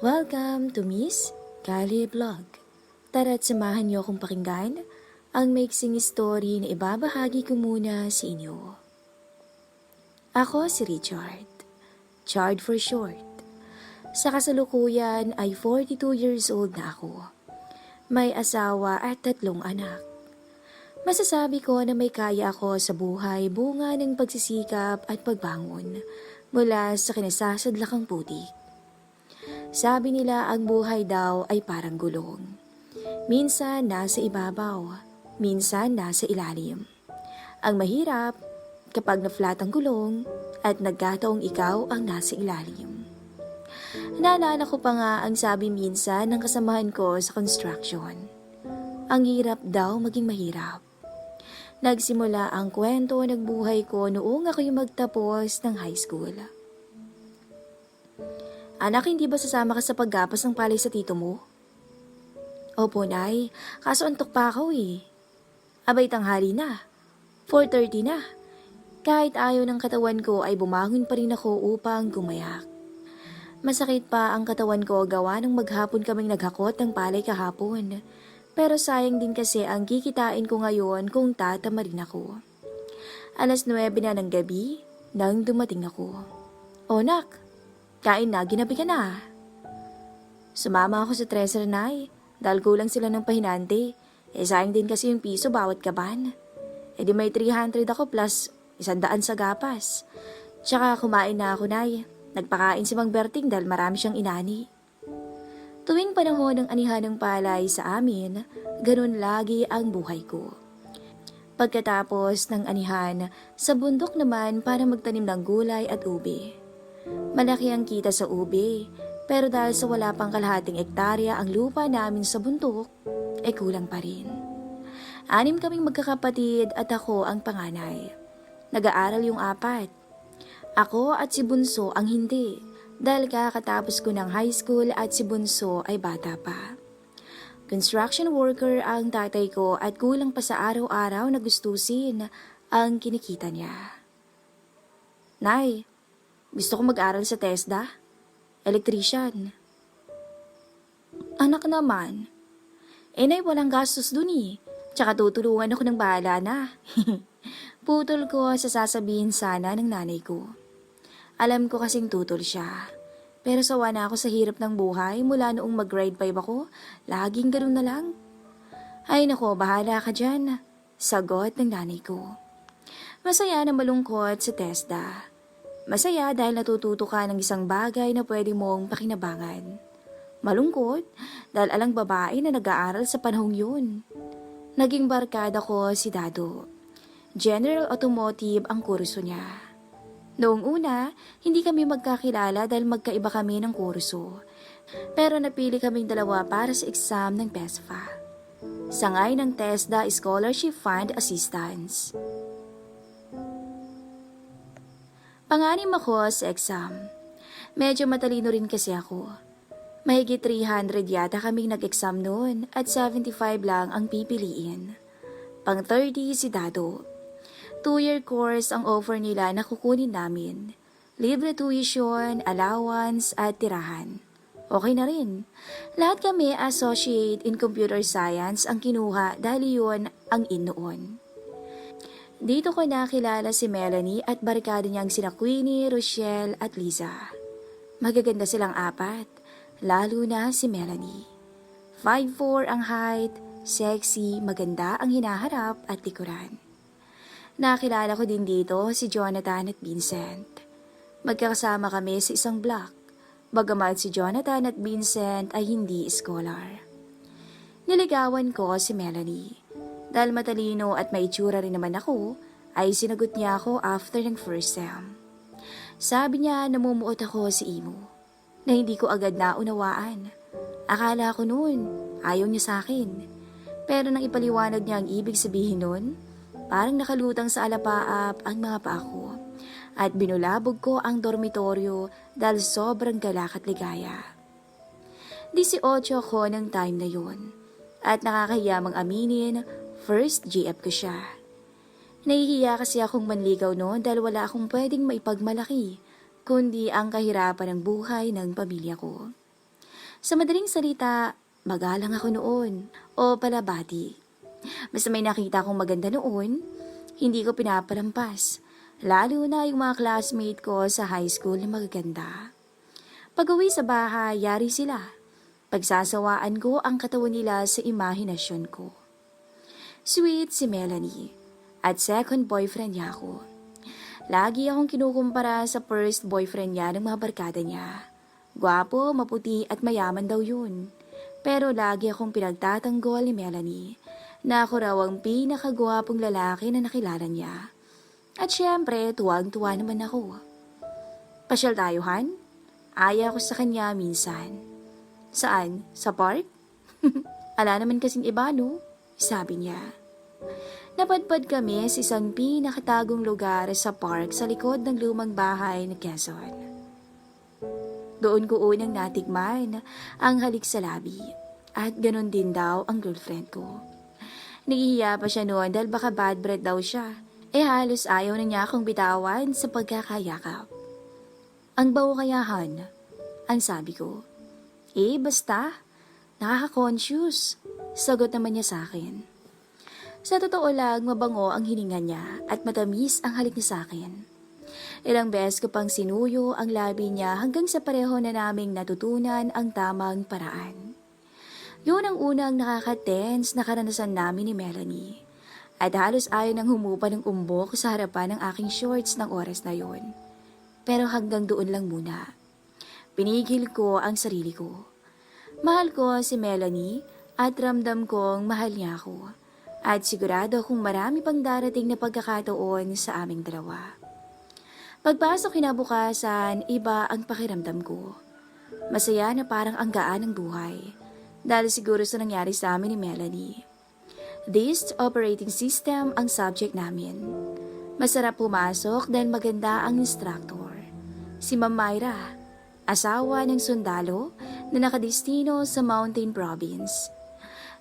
Welcome to Miss Kali Vlog. Tara't samahan niyo akong pakinggan ang maiksing story na ibabahagi ko muna sa inyo. Ako si Richard. Chard for short. Sa kasalukuyan ay 42 years old na ako. May asawa at tatlong anak. Masasabi ko na may kaya ako sa buhay bunga ng pagsisikap at pagbangon mula sa kinasasadlakang putik. Sabi nila ang buhay daw ay parang gulong. Minsan nasa ibabaw, minsan nasa ilalim. Ang mahirap kapag na-flat ang gulong at nagkataong ikaw ang nasa ilalim. Naalala ko pa nga ang sabi minsan ng kasamahan ko sa construction. Ang hirap daw maging mahirap. Nagsimula ang kwento ng buhay ko noong ako'y magtapos ng high school. Anak, hindi ba sasama ka sa paggapas ng palay sa tito mo? Opo, Nay. Kaso antok pa ako eh. Abay tanghali na. 4.30 na. Kahit ayaw ng katawan ko ay bumangon pa rin ako upang gumayak. Masakit pa ang katawan ko gawa ng maghapon kaming naghakot ng palay kahapon. Pero sayang din kasi ang kikitain ko ngayon kung tatama rin ako. Alas 9 na ng gabi nang dumating ako. O nak, Kain na, ginabi ka na. Sumama ako sa treasure nay, dahil kulang sila ng pahinante. Eh sayang din kasi yung piso bawat kaban. Eh di may 300 ako plus isandaan sa gapas. Tsaka kumain na ako nay. Nagpakain si Mang Berting dahil marami siyang inani. Tuwing panahon ng anihan ng palay sa amin, ganun lagi ang buhay ko. Pagkatapos ng anihan, sa bundok naman para magtanim ng gulay at ube. Malaki ang kita sa ube, pero dahil sa wala pang kalahating ektarya ang lupa namin sa bundok, ay kulang pa rin. Anim kaming magkakapatid at ako ang panganay. Nag-aaral yung apat. Ako at si Bunso ang hindi, dahil kakatapos ko ng high school at si Bunso ay bata pa. Construction worker ang tatay ko at kulang pa sa araw-araw na gustusin ang kinikita niya. Nay, gusto ko mag-aral sa TESDA. Electrician. Anak naman. Eh, nay, walang gastos dun eh. Tsaka tutulungan ako ng bahala na. Putol ko sa sasabihin sana ng nanay ko. Alam ko kasing tutol siya. Pero sawa na ako sa hirap ng buhay mula noong mag-grade 5 ako. Laging ganun na lang. Ay nako, bahala ka dyan. Sagot ng nanay ko. Masaya na malungkot sa TESDA. Masaya dahil natututo ka ng isang bagay na pwede mong pakinabangan. Malungkot dahil alang babae na nag-aaral sa panahong yun. Naging barkada ko si Dado. General Automotive ang kurso niya. Noong una, hindi kami magkakilala dahil magkaiba kami ng kurso. Pero napili kaming dalawa para sa exam ng PESFA. Sangay ng TESDA Scholarship Fund Assistance. Panganim ako sa exam. Medyo matalino rin kasi ako. Mahigit 300 yata kaming nag-exam noon at 75 lang ang pipiliin. Pang 30 si Dado. Two-year course ang offer nila na kukunin namin. Libre tuition, allowance at tirahan. Okay na rin. Lahat kami associate in computer science ang kinuha dahil yun ang in. Dito ko nakilala si Melanie at barkada niyang sina Queenie, Rochelle at Lisa. Magaganda silang apat, lalo na si Melanie. 5'4 ang height, sexy, maganda ang hinaharap at likuran. Nakilala ko din dito si Jonathan at Vincent. Magkakasama kami sa isang block, bagamat si Jonathan at Vincent ay hindi scholar. Niligawan ko si Melanie. Dahil matalino at may itsura rin naman ako, ay sinagot niya ako after ng first sem. Sabi niya namumuot ako sa imo, na hindi ko agad naunawaan. Akala ko noon, ayaw niya sa akin. Pero nang ipaliwanag niya ang ibig sabihin noon, parang nakalutang sa alapaap ang mga paa ko. At binulabog ko ang dormitoryo dahil sobrang galak at ligaya. 18 ako ng time na yun. At nakakahiyamang aminin, First GF ko siya. Nahihiya kasi akong manligaw noon dahil wala akong pwedeng maipagmalaki, kundi ang kahirapan ng buhay ng pamilya ko. Sa madaling salita, magalang ako noon o palabati. Basta may nakita akong maganda noon, hindi ko pinapalampas. Lalo na yung mga classmate ko sa high school na magaganda. Pag uwi sa bahay, yari sila. Pagsasawaan ko ang katawan nila sa imahinasyon ko. Sweet si Melanie at second boyfriend niya ako. Lagi akong kinukumpara sa first boyfriend niya ng mga barkada niya. Gwapo, maputi at mayaman daw yun. Pero lagi akong pinagtatanggol ni Melanie na ako raw ang pinakagwapong lalaki na nakilala niya. At syempre, tuwag-tuwa naman ako. Pasyal tayo, Han? Aya ko sa kanya minsan. Saan? Sa park? Ala naman kasing iba, no? Sabi niya. Napadpad kami sa isang pinakatagong lugar sa park sa likod ng lumang bahay ni Quezon. Doon ko unang natikman ang halik sa labi at ganun din daw ang girlfriend ko. Nagihiya pa siya noon dahil baka bad breath daw siya. Eh halos ayaw na niya akong bitawan sa pagkakayakap. Ang bawo kayahan, ang sabi ko. Eh basta, nakaka-conscious. Sagot naman niya sa akin. Sa totoo lang, mabango ang hininga niya at matamis ang halik niya sa akin. Ilang beses ko pang sinuyo ang labi niya hanggang sa pareho na naming natutunan ang tamang paraan. Yun ang unang nakaka-tense na karanasan namin ni Melanie. At halos ayaw nang humupa ng umbok sa harapan ng aking shorts ng oras na yun. Pero hanggang doon lang muna. Pinigil ko ang sarili ko. Mahal ko si Melanie at ramdam kong mahal niya ako. At sigurado kung marami pang darating na pagkakataon sa aming dalawa. Pagpasok kinabukasan, iba ang pakiramdam ko. Masaya na parang ang gaan ng buhay. Dahil siguro sa nangyari sa amin ni Melanie. This operating system ang subject namin. Masarap pumasok dahil maganda ang instructor. Si Ma'am Myra, asawa ng sundalo na nakadestino sa Mountain Province.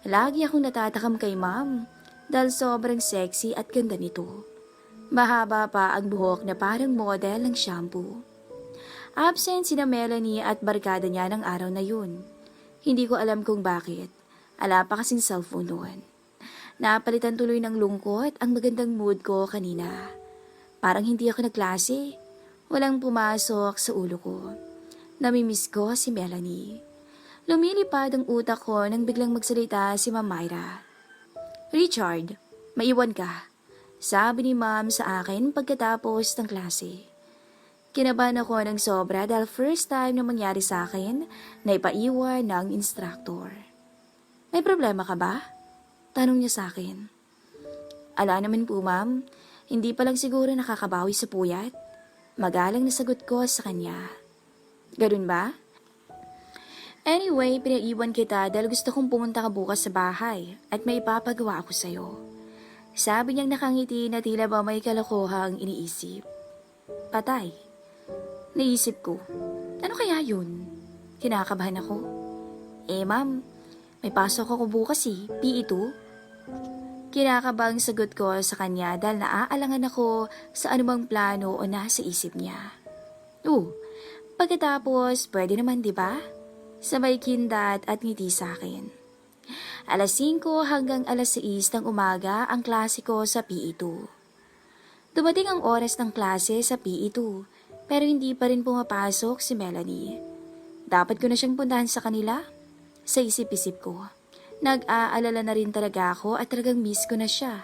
Lagi akong natatakam kay Ma'am dahil sobrang sexy at ganda nito. Mahaba pa ang buhok na parang model ng shampoo. Absent sina Melanie at barkada niya ng araw na yun. Hindi ko alam kung bakit. Ala pa kasing cellphone noon. Napalitan tuloy ng lungkot ang magandang mood ko kanina. Parang hindi ako nagklase. Walang pumasok sa ulo ko. Namimiss ko si Melanie. Lumilipad ang utak ko nang biglang magsalita si Ma'am Myra. Richard, maiwan ka. Sabi ni Ma'am sa akin pagkatapos ng klase. Kinabahan ako ng sobra dahil first time na mangyari sa akin na ipaiwan ng instructor. May problema ka ba? Tanong niya sa akin. Ala naman po ma'am, hindi pa lang siguro nakakabawi sa puyat. Magalang na sagot ko sa kanya. Ganun ba? Anyway, pinaiwan kita dahil gusto kong pumunta ka bukas sa bahay at may ipapagawa ako sa'yo. Sabi niyang nakangiti na tila ba may kalokohang iniisip. Patay. Naisip ko, ano kaya yun? Kinakabahan ako. Eh ma'am, may pasok ako bukas eh, PE2. Kinakabang sagot ko sa kanya dahil naaalangan ako sa anumang plano o nasa isip niya. Oo, pagkatapos pwede naman di ba? Sabay kindat at ngiti sa akin. Alas 5 hanggang alas 6 ng umaga ang klase ko sa PE2. Dumating ang oras ng klase sa PE2 pero hindi pa rin pumapasok si Melanie. Dapat ko na siyang puntahan sa kanila? Sa isip-isip ko. Nag-aalala na rin talaga ako at talagang miss ko na siya.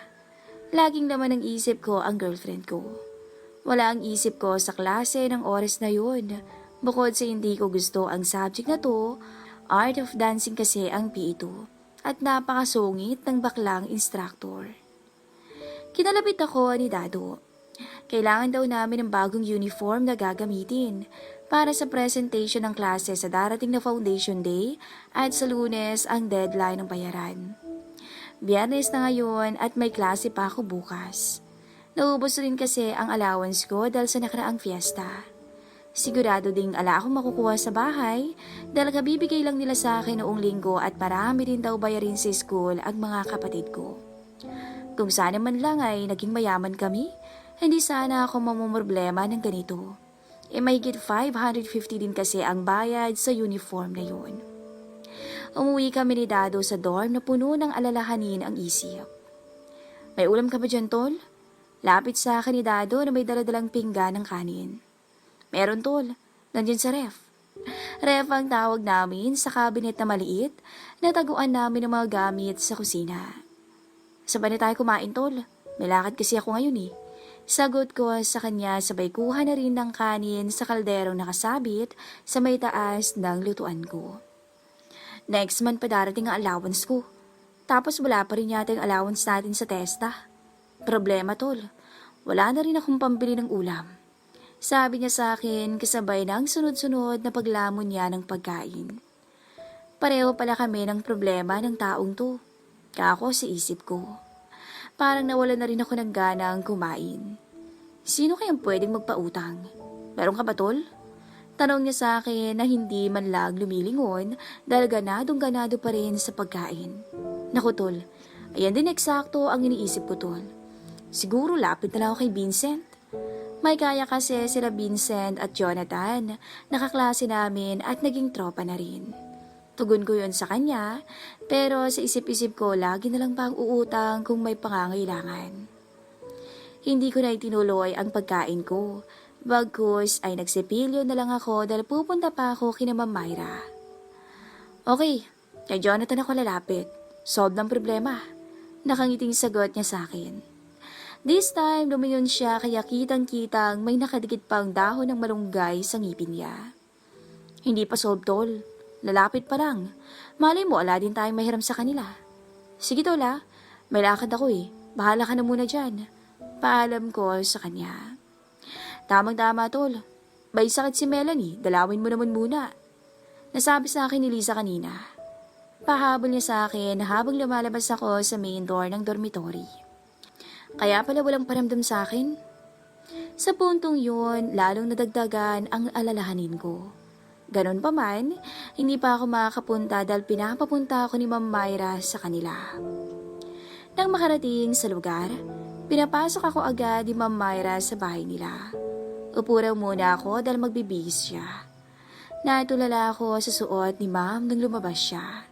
Laging naman ang isip ko ang girlfriend ko. Wala ang isip ko sa klase ng oras na yun. Bukod sa hindi ko gusto ang subject na to, art of dancing kasi ang PE2 at napakasungit ng baklang instructor. Kinalapit ako ni Dado. Kailangan daw namin ng bagong uniform na gagamitin para sa presentation ng klase sa darating na foundation day at sa lunes ang deadline ng bayaran. Biyernes na ngayon at may klase pa ako bukas. Naubos rin kasi ang allowance ko dahil sa nakaraang fiesta. Sigurado ding ala akong makukuha sa bahay dahil kabibigay lang nila sa akin noong linggo at marami rin daw bayarin sa school ang mga kapatid ko. Kung sana man lang ay naging mayaman kami, hindi sana ako mamumroblema ng ganito. E mahigit 550 din kasi ang bayad sa uniform na yun. umuwi kami ni Dado sa dorm na puno ng alalahanin ang isip. May ulam ka ba dyan, Tol? Lapit sa akin ni Dado na may daladalang pinggan ng kanin. Meron, Tol. Nandiyan sa ref. Ref ang tawag namin sa cabinet na maliit na taguan namin ng mga gamit sa kusina. Sabay na tayo kumain, Tol. May lakad kasi ako ngayon eh. Sagot ko sa kanya sabay kuha na rin ng kanin sa kalderong nakasabit sa may taas ng lutuan ko. Next month pa darating ang allowance ko. Tapos wala pa rin yata yung allowance natin sa testa. Problema tol, wala na rin akong pambili ng ulam. Sabi niya sa akin kasabay ng sunod-sunod na paglamon niya ng pagkain. Pareho pala kami ng problema ng taong to. Kako sa isip ko. Parang nawala na rin ako ng ganang kumain. Sino kayang pwedeng magpautang? Meron ka ba tol? Tanong niya sa akin na hindi man lang lumilingon dahil ganadong ganado pa rin sa pagkain. Naku tol, ayan din eksakto ang iniisip ko tol. Siguro lapit na lang ako kay Vincent. May kaya kasi sila Vincent at Jonathan, nakaklase namin at naging tropa na rin. Tugon ko yun sa kanya, pero sa isip-isip ko lagi na lang bang uutang kung may pangangailangan. Hindi ko na itinuloy ang pagkain ko. Bagkus ay nagsipilyo na lang ako dahil pupunta pa ako kina Ma'am. Okay, kay Jonathan ako lalapit. Solve ng problema. Nakangiting sagot niya sa akin. This time, lumingon siya kaya kitang-kitang may nakadikit pang dahon ng malunggay sa ngipin niya. Hindi pa solve tol. Lalapit pa lang. Malay mo, ala din tayong mahiram sa kanila. Sige tola, may lakad ako eh. Bahala ka na muna dyan. Paalam ko sa kanya. Tamang-tama tol. Bay sakit si Melanie, dalawin mo naman muna. Nasabi sa akin ni Lisa kanina. Pahabol niya sa akin habang lumalabas ako sa main door ng dormitory. Kaya pala walang paramdam sa akin. Sa puntong yun, lalong nadagdagan ang alalahanin ko. Ganon pa man, hindi pa ako makakapunta dahil pinapapunta ako ni Ma'am Myra sa kanila. Nang makarating sa lugar, pinapasok ako agad ni Ma'am Myra sa bahay nila. Upo raw muna ako dahil magbibihis siya. Natulala ako sa suot ni Ma'am nang lumabas siya.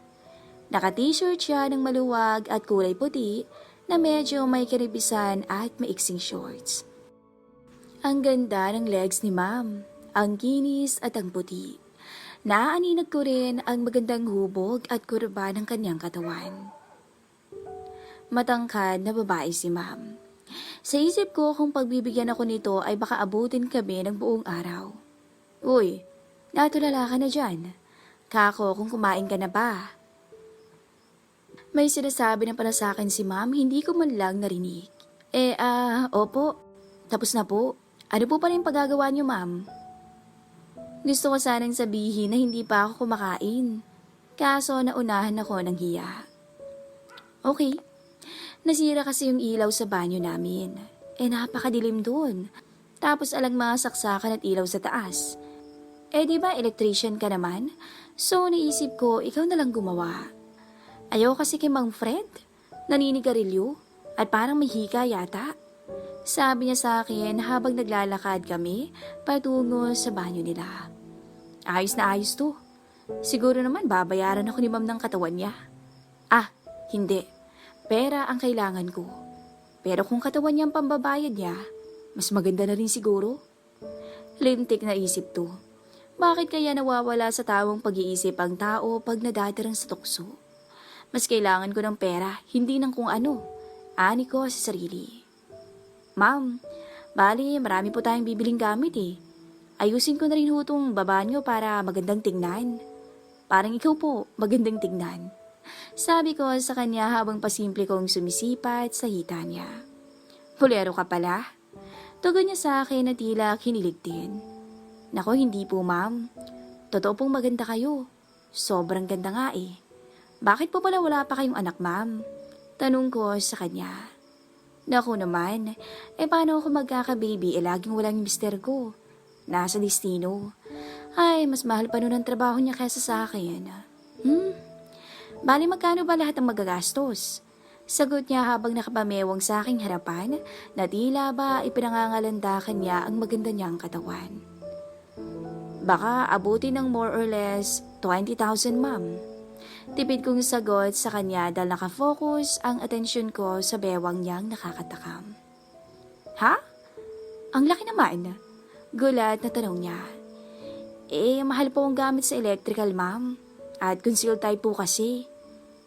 Naka-t-shirt siya ng maluwag at kulay puti na medyo may karibisan at maiksing shorts. Ang ganda ng legs ni Ma'am, ang kinis at ang puti. Naaaninag ko rin ang magandang hubog at kurba ng kanyang katawan. Matangkad na babae si ma'am. Sa isip ko kung pagbibigyan ako nito ay baka abutin kami ng buong araw. Uy, natulala ka na dyan. Kako kung kumain ka na ba? May sinasabi na pala sa akin si ma'am, hindi ko man lang narinig. Eh, ah, opo. Tapos na po. Ano po pala yung pagagawa niyo, ma'am? Gusto ko sanang sabihin na hindi pa ako kumakain. Kaso naunahan ako ng hiya. Okay. Nasira kasi yung ilaw sa banyo namin. Eh napakadilim doon. Tapos alang mga saksakan at ilaw sa taas. Eh di ba electrician ka naman? So naisip ko ikaw na lang gumawa. Ayaw kasi kay Mang Fred. Naninigarilyo. At parang may hika yata. Sabi niya sa akin habang naglalakad kami patungo sa banyo nila. Ayos na ayos to. Siguro naman babayaran ako ni ma'am ng katawan niya. Ah, hindi. Pera ang kailangan ko. Pero kung katawan niya ang pambabayad niya, mas maganda na rin siguro. Limtik na isip to. Bakit kaya nawawala sa tawong pag-iisip ang tao pag nadadarang sa tukso? Mas kailangan ko ng pera, hindi ng kung ano. Ani ko sa sarili. Ma'am, bali marami po tayong bibiling gamit eh. Ayusin ko na rin hutong baba nyo para magandang tingnan. Parang ikaw po, magandang tingnan. Sabi ko sa kanya habang pasimple kong sumisipat sa hita niya. Pulero ka pala? Tugon niya sa akin na tila kinilig din. Nako, hindi po ma'am. Totoo pong maganda kayo. Sobrang ganda nga eh. Bakit po pala wala pa kayong anak ma'am? Tanong ko sa kanya. Naku naman, eh paano ako magkaka-baby eh laging walang mister ko. Nasa destino. Ay, mas mahal pa nun ang trabaho niya kaysa sa akin. Hmm? Bali magkano ba lahat ang magagastos? Sagot niya habang nakapamewang sa aking harapan na tila ba ipinangangalandakan niya ang maganda niyang katawan. Baka abuti ng more or less 20,000 ma'am. Tipid kong sagot sa kanya dahil nakafocus ang atensyon ko sa bewang niyang nakakatakam. Ha? Ang laki naman. Gulat na tanong niya. Eh, mahal po ang gamit sa electrical, ma'am. At concealed type po kasi.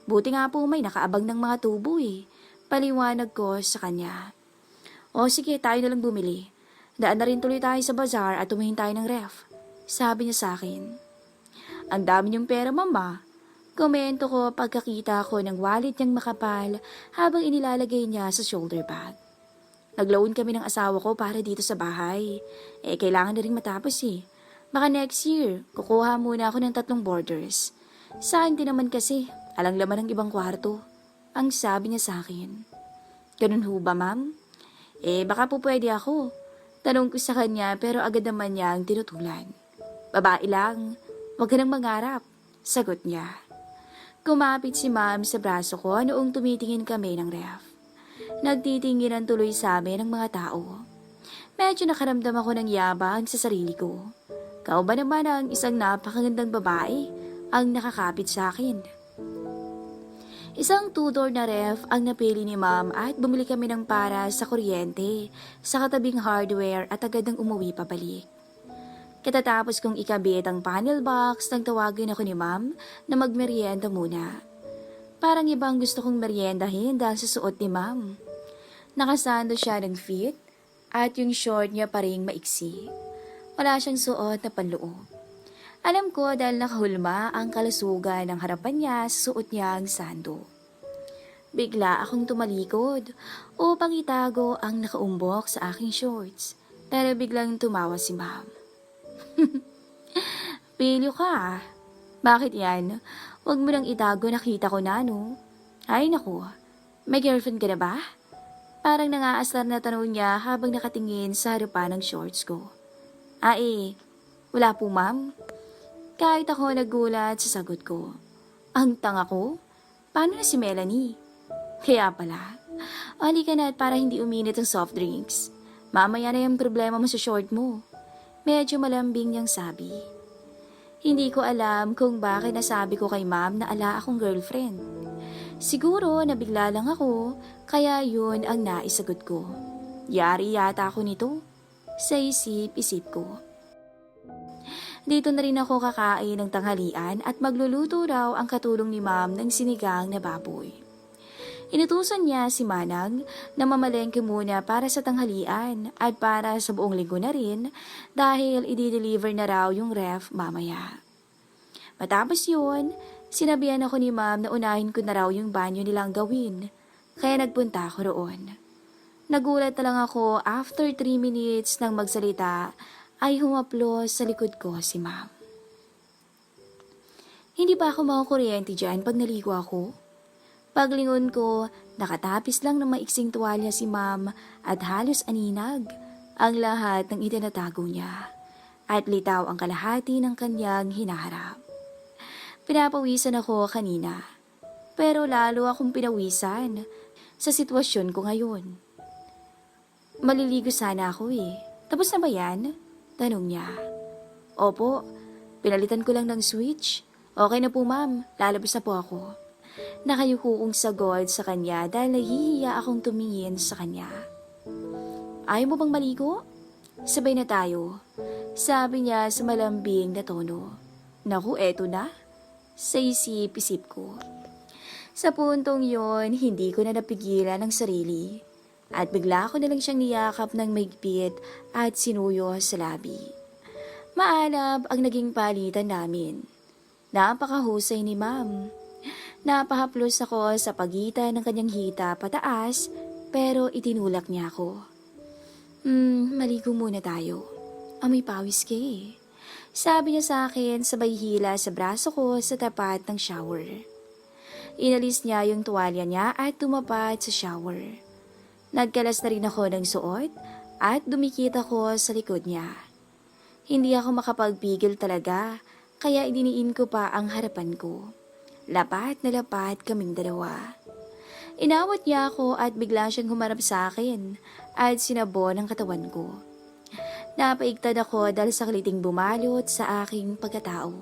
Buti nga po may nakaabang ng mga tubo eh. Paliwanag ko sa kanya. O sige, tayo na lang bumili. Daan na rin tuloy tayo sa bazaar at tumahin tayo ng ref. Sabi niya sa akin. Ang dami niyong pera, mama. Komento ko pagkakita ko ng wallet niyang makapal habang inilalagay niya sa shoulder bag. Nagloan kami ng asawa ko para dito sa bahay. Eh, kailangan na rin matapos eh. Baka next year, kukuha muna ako ng tatlong borders. Sa akin din naman kasi, alang laman ng ibang kwarto. Ang sabi niya sa akin. Ganun ho ba, ma'am? Eh, baka po pwede ako. Tanong ko sa kanya pero agad naman niya ang tinutulan. Babae lang, wag ka nang mangarap. Sagot niya. Kumapit si ma'am sa braso ko noong tumitingin kami ng ref. Nagtitinginan tuloy sa amin ng mga tao. Medyo nakaramdam ako ng yabang sa sarili ko. Kau ba naman ang isang napakagandang babae ang nakakapit sa akin? Isang two-door na ref ang napili ni ma'am at bumili kami ng para sa kuryente sa katabing hardware at agad nang umuwi pabalik. Katatapos kong ikabit ang panel box, nang tawagin ako ni ma'am na magmerienda muna. Parang ibang gusto kong meriendahin dahil sa suot ni ma'am. Nakasando siya ng fit at yung short niya pa ring maiksi. Wala siyang suot na panloob. Alam ko dahil nakahulma ang kalasugan ng harapan niya sa suot niya ang sando. Bigla akong tumalikod upang itago ang nakaumbok sa aking shorts. Pero biglang tumawa si ma'am. Pilyo ka ah. Bakit yan? Huwag mo nang itago, nakita ko na no. Ay naku, may girlfriend ka na ba? Parang nangaasar na tanong niya habang nakatingin sa harapan ng shorts ko. Ah eh, wala po ma'am. Kahit ako nagulat sa sagot ko. Ang tanga ko? Paano na si Melanie? Kaya pala, ali ka na at para hindi uminit ang soft drinks. Mamaya na yung problema mo sa short mo. Medyo malambing niyang sabi. Hindi ko alam kung bakit nasabi ko kay ma'am na ala akong girlfriend. Siguro nabigla lang ako, kaya yun ang naisagot ko. Yari yata ako nito. Sa isip-isip ko. Dito na rin ako kakain ng tanghalian at magluluto raw ang katulong ni ma'am ng sinigang na baboy. Inutusan niya si Manang na mamalengke muna para sa tanghalian at para sa buong linggo na rin dahil i-deliver na raw yung ref mamaya. Matapos yun, sinabihan ako ni ma'am na unahin ko na raw yung banyo nilang gawin, kaya nagpunta ako roon. Nagulat na lang ako after 3 minutes ng magsalita ay humaplos sa likod ko si ma'am. Hindi ba ako makukuryente dyan pag naligo ako? Paglingon ko, nakatapis lang ng maiksing tuwalya si ma'am at halos aninag ang lahat ng itinatago niya at litaw ang kalahati ng kanyang hinaharap. Pinapawisan ako kanina, pero lalo akong pinawisan sa sitwasyon ko ngayon. Maliligo sana ako eh. Tapos na ba yan? Tanong niya. Opo, pinalitan ko lang ng switch. Okay na po ma'am, lalabas na po ako. Nakayuko kong sagot sa kanya dahil nahihiya akong tumingin sa kanya. Ayaw mo bang maligo? Sabay na tayo. Sabi niya sa malambing na tono. Naku, eto na. Sa isip-isip ko. Sa puntong yon, hindi ko na napigilan ang sarili. At bigla ko na lang siyang niyakap ng maigpit at sinuyo sa labi. Maalab ang naging palitan namin. Napakahusay ni ma'am. Napahaplos ako sa pagitan ng kanyang hita pataas pero itinulak niya ako. Hmm, maligo muna tayo. Amoy pawis ka eh. Sabi niya sa akin sabay hila sa braso ko sa tapat ng shower. Inalis niya yung tuwalya niya at tumapat sa shower. Nagkalas na rin ako ng suot at dumikit ako sa likod niya. Hindi ako makapagpigil talaga kaya idiniin ko pa ang harapan ko. Lapat na lapat kaming dalawa. Inawat niya ako at bigla siyang humarap sa akin at sinabo ng katawan ko. Napaigtad ako dahil sa kaliting bumalot sa aking pagkatao.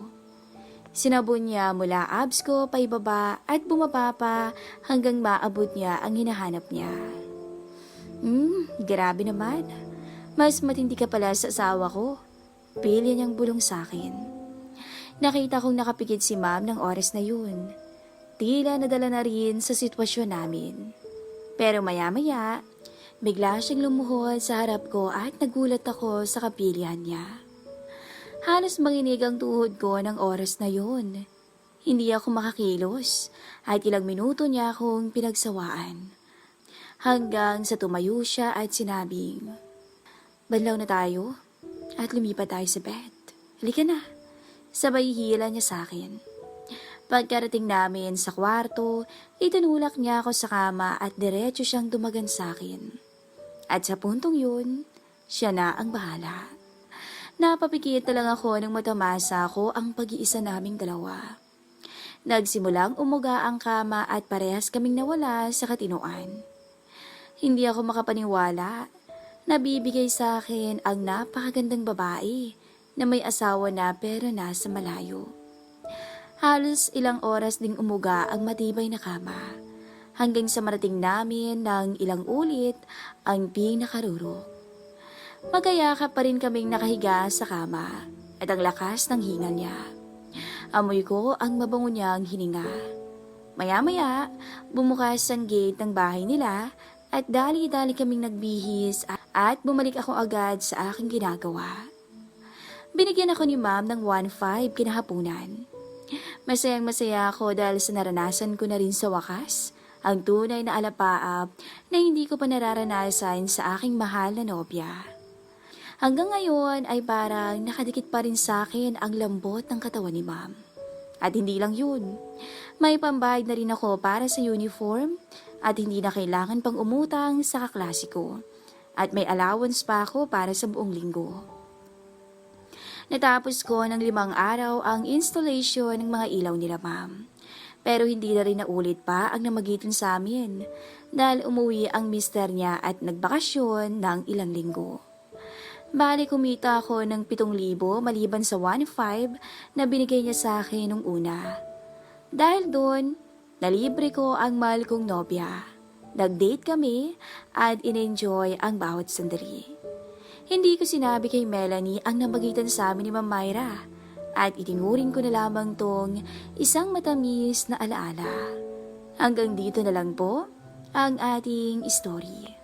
Sinabon niya mula abs ko pa ibaba at bumaba pa hanggang maabot niya ang hinahanap niya. Hmm, grabe naman. Mas matindi ka pala sa asawa ko. Pili niyang bulong sa akin. Nakita kong nakapikit si ma'am ng oras na yun. Tila nadala na rin sa sitwasyon namin. Pero maya-maya, bigla siyang lumuhod sa harap ko at nagulat ako sa kapilihan niya. Halos manginig ang tuhod ko ng oras na yun. Hindi ako makakilos at ilang minuto niya akong pinagsawaan. Hanggang sa tumayo siya at sinabing, Banlaw na tayo at lumipat tayo sa bed. Halika na. Sabay hila niya sa akin. Pagkarating namin sa kwarto, itinulak niya ako sa kama at diretso siyang dumagan sa akin. At sa puntong yun, siya na ang bahala. Napapikit na lang ako nang matamasa ko ang pag-iisa naming dalawa. Nagsimulang umuga ang kama at parehas kaming nawala sa katinuan. Hindi ako makapaniwala. Nabibigay sa akin ang napakagandang babae na may asawa na pero nasa malayo. Halos ilang oras ding umuga ang matibay na kama hanggang sa marating namin ng ilang ulit ang pinakaruro. Magayakap pa rin kaming nakahiga sa kama at ang lakas ng hingal niya. Amoy ko ang mabango niyang hininga. Maya-maya, bumukas ang gate ng bahay nila at dali-dali kaming nagbihis at bumalik ako agad sa aking ginagawa. Binigyan ako ni ma'am ng 1.5 kinahapunan. Masayang masaya ako dahil sa naranasan ko na rin sa wakas ang tunay na alapaap na hindi ko pa nararanasan sa aking mahal na nobya. Hanggang ngayon ay parang nakadikit pa rin sa akin ang lambot ng katawan ni ma'am. At hindi lang yun, may pambayad na rin ako para sa uniform at hindi na kailangan pang umutang sa kaklasiko. At may allowance pa ako para sa buong linggo. Natapos ko ng limang araw ang installation ng mga ilaw nila ma'am. Pero hindi na rin naulit pa ang namagitan sa amin dahil umuwi ang mister niya at nagbakasyon ng ilang linggo. Bali kumita ako ng 7,000 maliban sa 1,500 na binigay niya sa akin nung una. Dahil doon, nalibre ko ang mahal kong nobya. Nag-date kami at in-enjoy ang bawat sandali. Hindi ko sinabi kay Melanie ang namagitan sa amin ni Ma'am Myra at itinuring ko na lamang tong isang matamis na alaala. Hanggang dito na lang po ang ating story.